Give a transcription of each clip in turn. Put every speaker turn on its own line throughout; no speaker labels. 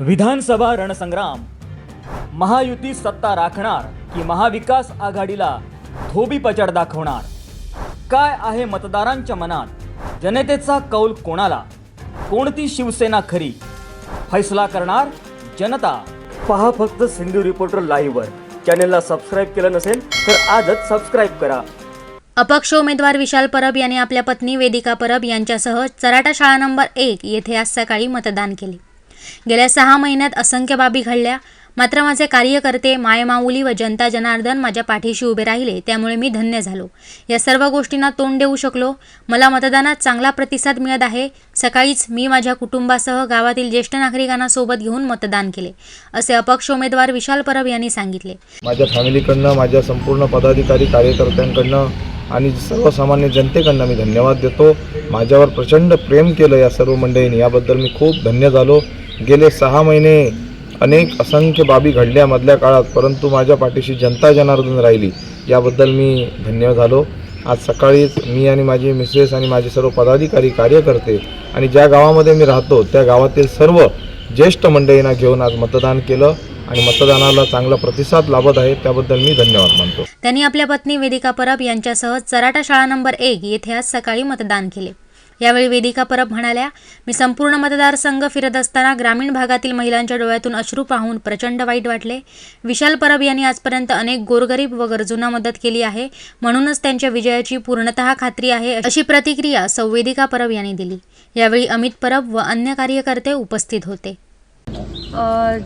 विधानसभा रणसंग्राम. महायुती सत्ता राखणार की महाविकास आघाडीला धोबी पचड दाखवणार? काय आहे मतदारांच्या मनात? जनतेचा कौल कोणाला? कोणती शिवसेना खरी? फैसला करणार जनता. पहा फक्त सिंधू रिपोर्टर लाईव्हवर. चॅनेलला सबस्क्राईब केलं नसेल तर आजच सबस्क्राईब करा.
अपक्ष उमेदवार विशाल परब यांनी आपल्या पत्नी वेदिका परब यांच्यासह चराटा शाळा नंबर एक येथे आज सकाळी मतदान केले. गेल्या सहा महिन्यात असंख्य बाबी घडल्या. मात्र माझे कार्यकर्ते मायमाऊली व जनता जनार्दन माझ्या पाठीशी उभे राहिले त्यामुळे मी धन्य झालो. या सर्व गोष्टींना तोंड देऊ शकलो. मला मतदानात चांगला प्रतिसाद मिळत आहे. सकाळीच मी माझ्या कुटुंबासह गावातील ज्येष्ठ नागरिकांना सोबत घेऊन मतदान केले असे अपक्ष उमेदवार विशाल परब यांनी सांगितले.
माझ्या फॅमिलीकडनं माझ्या संपूर्ण पदाधिकारी कार्यकर्त्यांकडनं आणि सर्वसामान्य जनतेकडनं मी धन्यवाद देतो. माझ्यावर प्रचंड प्रेम केलं या सर्व मंडळींनी याबद्दल मी खूप धन्य झालो. गेले सहा महिने अनेक असंख्य बाबी घडल्या मधल्या काळात परंतु माझ्या पाठीशी जनता जनार्दन राहिली याबद्दल मी धन्य झालो. आज सकाळीच मी आणि माझी मिसेस आणि माझे सर्व पदाधिकारी कार्यकर्ते आणि ज्या गावामध्ये मी राहतो त्या गावातील सर्व ज्येष्ठ मंडळींना घेऊन आज मतदान केलं आणि मतदानाला चांगला प्रतिसाद लाभत आहे त्याबद्दल मी धन्यवाद मानतो.
त्यांनी आपल्या पत्नी वेदिका परब यांच्यासह चराटा शाळा नंबर एक येथे आज सकाळी मतदान केले. यावेळी वेदिका परब म्हणाल्या मी संपूर्ण मतदारसंघ फिरत असताना ग्रामीण भागातील महिलांच्या डोळ्यातून अश्रू पाहून प्रचंड वाईट वाटले. विशाल परब यांनी आजपर्यंत अनेक गोरगरीब व गरजूंना मदत केली आहे. म्हणूनच त्यांच्या विजयाची पूर्णतः खात्री आहे अशी प्रतिक्रिया संवेदिका परब यांनी दिली. यावेळी अमित परब व अन्य कार्यकर्ते उपस्थित होते.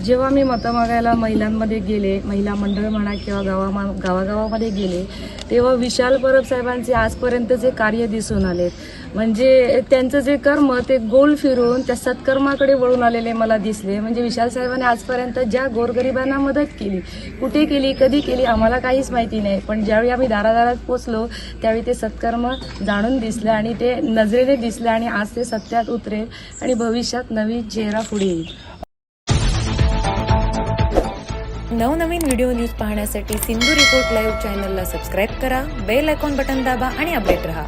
जेव्हा मी मतं मागायला महिलांमध्ये गेले महिला मंडळ म्हणा किंवा गावामा गावागावामध्ये गेले तेव्हा विशाल परब साहेबांचे आजपर्यंतचे कार्य दिसून आले म्हणजे त्यांचं जे कर्म ते गोल फिरून त्या सत्कर्माकडे वळून आलेले मला दिसले. म्हणजे विशाल साहेबांनी आजपर्यंत ज्या गोरगरिबांना मदत केली कुठे केली कधी केली आम्हाला काहीच माहिती नाही. पण ज्यावेळी आम्ही दारादारात पोचलो त्यावेळी ते सत्कर्म जाणून दिसलं आणि ते नजरेने दिसलं आणि आज ते सत्यात उतरेल आणि भविष्यात नवीन चेहरा पुढे येईल.
नवनवीन व्हिडिओ न्यूज पाहण्यासाठी सिंधू रिपोर्ट लाईव्ह चॅनलला सबस्क्राईब करा बेल आयकॉन बटन दाबा आणि अपडेट रहा.